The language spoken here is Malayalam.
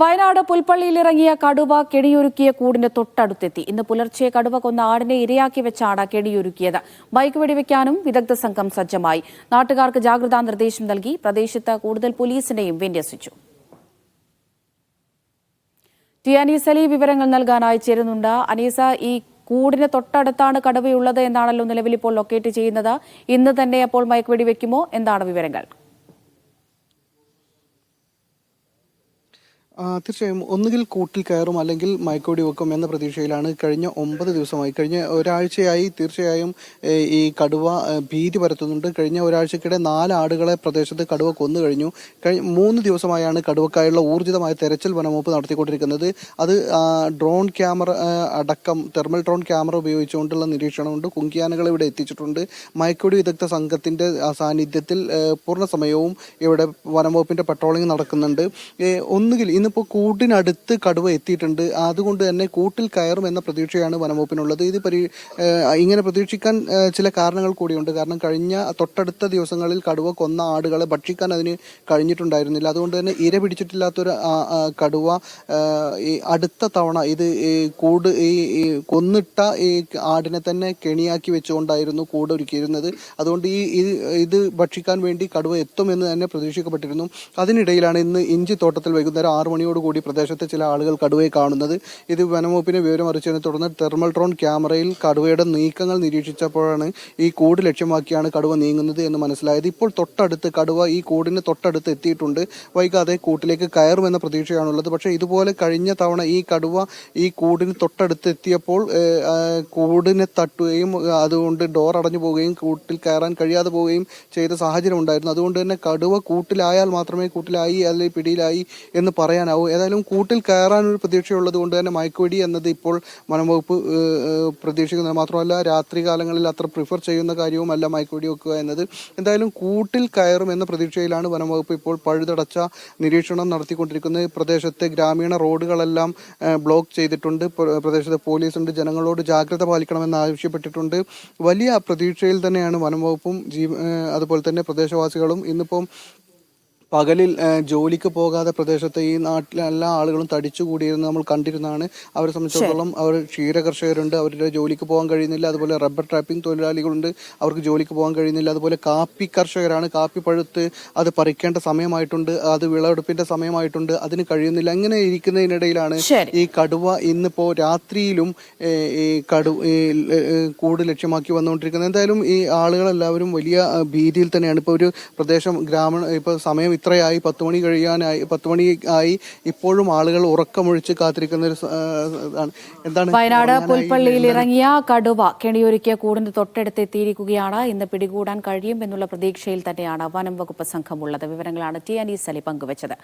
വയനാട് പുൽപ്പള്ളിയിലിറങ്ങിയ കടുവ കെണിയൊരുക്കിയ കൂടിന്റെ തൊട്ടടുത്തെത്തി. ഇന്ന് പുലർച്ചെ കടുവ കൊന്ന ആടിനെ ഇരയാക്കി വെച്ചാണ് കെണിയൊരുക്കിയത്. ബൈക്ക് വെടിവെക്കാനും വിദഗ്ധ സംഘം സജ്ജമായി. നാട്ടുകാർക്ക് ജാഗ്രതാ നിർദ്ദേശം നൽകി പ്രദേശത്ത് കൂടുതൽ പോലീസിനെയും വിന്യസിച്ചു. ടി അനീസലി വിവരങ്ങൾ നൽകാനായി ചേരുന്നുണ്ട്. അനീസ ഈ കൂടിന് തൊട്ടടുത്താണ് കടുവയുള്ളത് എന്നാണല്ലോ നിലവിൽ ഇപ്പോൾ ലൊക്കേറ്റ് ചെയ്യുന്നത്. ഇന്ന് തന്നെ അപ്പോൾ മയക്കുവെടി വെക്കുമോ എന്താണ് വിവരങ്ങൾ? തീർച്ചയായും ഒന്നുകിൽ കൂട്ടിൽ കയറും അല്ലെങ്കിൽ മയക്കോടി വെക്കും എന്ന പ്രതീക്ഷയിലാണ് കഴിഞ്ഞ ഒമ്പത് ദിവസമായി. കഴിഞ്ഞ ഒരാഴ്ചയായി തീർച്ചയായും ഈ കടുവ ഭീതി പരത്തുന്നുണ്ട്. കഴിഞ്ഞ ഒരാഴ്ചക്കിടെ നാല് ആടുകളെ പ്രദേശത്ത് കടുവ കൊന്നു കഴിഞ്ഞു. കഴിഞ്ഞ മൂന്ന് ദിവസമായാണ് കടുവക്കായുള്ള ഊർജിതമായ തെരച്ചിൽ വനംവകുപ്പ് നടത്തിക്കൊണ്ടിരിക്കുന്നത്. അത് ഡ്രോൺ ക്യാമറ അടക്കം തെർമൽ ഡ്രോൺ ക്യാമറ ഉപയോഗിച്ചുകൊണ്ടുള്ള നിരീക്ഷണമുണ്ട്. കുങ്കിയാനകളെ ഇവിടെ എത്തിച്ചിട്ടുണ്ട്. മയക്കോടി വിദഗ്ധ സംഘത്തിന്റെ സാന്നിധ്യത്തിൽ പൂർണ സമയവും ഇവിടെ വനംവകുപ്പിന്റെ പട്രോളിംഗ് നടക്കുന്നുണ്ട്. ഒന്നുകിൽ ഒന്നുകിൽ ഇന്നിപ്പോൾ കൂട്ടിനടുത്ത് കടുവ എത്തിയിട്ടുണ്ട്. അതുകൊണ്ട് തന്നെ കൂട്ടിൽ കയറും എന്ന പ്രതീക്ഷയാണ് വനംവകുപ്പിനുള്ളത്. ഇത് പരി ഇങ്ങനെ പ്രതീക്ഷിക്കാൻ ചില കാരണങ്ങൾ കൂടിയുണ്ട്. കാരണം കഴിഞ്ഞ തൊട്ടടുത്ത ദിവസങ്ങളിൽ കടുവ കൊന്ന ആടുകളെ ഭക്ഷിക്കാൻ അതിന് കഴിഞ്ഞിട്ടുണ്ടായിരുന്നില്ല. അതുകൊണ്ട് തന്നെ ഇര പിടിച്ചിട്ടില്ലാത്തൊരു കടുവ ഈ അടുത്ത തവണ ഇത് കൂട് ഈ കൊന്നിട്ട ഈ ആടിനെ തന്നെ കെണിയാക്കി വെച്ചുകൊണ്ടായിരുന്നു കൂട് ഒരുക്കിയിരുന്നത്. അതുകൊണ്ട് ഈ ഇത് ഭക്ഷിക്കാൻ വേണ്ടി കടുവ എത്തുമെന്ന് തന്നെ പ്രതീക്ഷിക്കപ്പെട്ടിരുന്നു. അതിനിടയിലാണ് ഇന്ന് ഇഞ്ചി തോട്ടത്തിൽ വൈകുന്നേരം ആറു മണിയോടുകൂടി പ്രദേശത്തെ ചില ആളുകൾ കടുവയെ കാണുന്നത്. ഇത് വനംവകുപ്പിനെ അറിയിച്ചതിനെ തുടർന്ന് തെർമൽ ഡ്രോൺ ക്യാമറയിൽ കടുവയുടെ നീക്കങ്ങൾ നിരീക്ഷിച്ചപ്പോഴാണ് ഈ കൂട് ലക്ഷ്യമാക്കിയാണ് കടുവ നീങ്ങുന്നത് എന്ന് മനസ്സിലായത്. ഇപ്പോൾ തൊട്ടടുത്ത് കടുവ ഈ കൂടിന് തൊട്ടടുത്ത് എത്തിയിട്ടുണ്ട്. വൈകാതെ കൂട്ടിലേക്ക് കയറുമെന്ന പ്രതീക്ഷയാണുള്ളത്. പക്ഷേ ഇതുപോലെ കഴിഞ്ഞ തവണ ഈ കടുവ ഈ കൂടിന് തൊട്ടടുത്ത് എത്തിയപ്പോൾ കൂടിനെ തട്ടുകയും അതുകൊണ്ട് ഡോർ അടഞ്ഞു പോവുകയും കൂട്ടിൽ കയറാൻ കഴിയാതെ പോവുകയും ചെയ്ത സാഹചര്യം ഉണ്ടായിരുന്നു. അതുകൊണ്ട് തന്നെ കടുവ കൂട്ടിലായാൽ മാത്രമേ കൂട്ടിലായി അല്ലെങ്കിൽ പിടിയിലായി എന്ന് പറയാനാവൂ ഏതായാലും കൂട്ടിൽ കയറാൻ ഒരു പ്രതീക്ഷയുള്ളത് കൊണ്ട് തന്നെ മയക്കുവെടി എന്നത് ഇപ്പോൾ വനംവകുപ്പ് പ്രതീക്ഷിക്കുന്നത് മാത്രമല്ല രാത്രി കാലങ്ങളിൽ അത്ര പ്രിഫർ ചെയ്യുന്ന കാര്യവുമല്ല മയക്കുവെടി വെക്കുക എന്നത്. എന്തായാലും കൂട്ടിൽ കയറും എന്ന പ്രതീക്ഷയിലാണ് വനംവകുപ്പ് ഇപ്പോൾ പഴുതടച്ച നിരീക്ഷണം നടത്തിക്കൊണ്ടിരിക്കുന്നത്. പ്രദേശത്തെ ഗ്രാമീണ റോഡുകളെല്ലാം ബ്ലോക്ക് ചെയ്തിട്ടുണ്ട്. പ്ര- പ്രദേശത്തെ പോലീസുണ്ട് ജനങ്ങളോട് ജാഗ്രത പാലിക്കണമെന്ന് ആവശ്യപ്പെട്ടിട്ടുണ്ട്. വലിയ പ്രതീക്ഷയിൽ തന്നെയാണ് വനംവകുപ്പും അതുപോലെ തന്നെ പ്രദേശവാസികളും ഇന്നിപ്പം പകലിൽ ജോലിക്ക് പോകാതെ പ്രദേശത്തെ ഈ നാട്ടിലെ എല്ലാ ആളുകളും തടിച്ചു കൂടിയിരുന്ന് നമ്മൾ കണ്ടിരുന്നാണ് അവരെ സംബന്ധിച്ചിടത്തോളം അവർ ക്ഷീര കർഷകരുണ്ട് അവരുടെ ജോലിക്ക് പോകാൻ കഴിയുന്നില്ല. അതുപോലെ റബ്ബർ ട്രാപ്പിംഗ് തൊഴിലാളികളുണ്ട് അവർക്ക് ജോലിക്ക് പോകാൻ കഴിയുന്നില്ല. അതുപോലെ കാപ്പി കർഷകരാണ്. കാപ്പി പഴുത്ത് അത് പറിക്കേണ്ട സമയമായിട്ടുണ്ട് അത് വിളവെടുപ്പിന്റെ സമയമായിട്ടുണ്ട് അതിന് കഴിയുന്നില്ല. അങ്ങനെ ഇരിക്കുന്നതിനിടയിലാണ് ഈ കടുവ ഇന്നിപ്പോ രാത്രിയിലും ഈ കടു ഈ കൂട് ലക്ഷ്യമാക്കി വന്നുകൊണ്ടിരിക്കുന്നത്. എന്തായാലും ഈ ആളുകളെല്ലാവരും വലിയ ഭീതിയിൽ തന്നെയാണ്. ഇപ്പോൾ ഒരു പ്രദേശം ഗ്രാമീണ ഇപ്പോൾ സമയം ഇത്രയായി പത്ത് മണി കഴിയാനായി പത്ത് മണി ആയി ഇപ്പോഴും ആളുകൾ ഉറക്കമൊഴിച്ച് കാത്തിരിക്കുന്ന ഒരു എന്താണ് വയനാട് പുൽപ്പള്ളിയിൽ ഇറങ്ങിയ കടുവ കെണിയൊരുക്കിയ കൂടിന് തൊട്ടടുത്ത് എത്തിയിരിക്കുകയാണ്. ഇന്ന് പിടികൂടാൻ കഴിയും എന്നുള്ള പ്രതീക്ഷയിൽ തന്നെയാണ് വനം വകുപ്പ് സംഘമുള്ളത് വിവരങ്ങളാണ് ടി അനീസ് അലി പങ്കുവച്ചത്.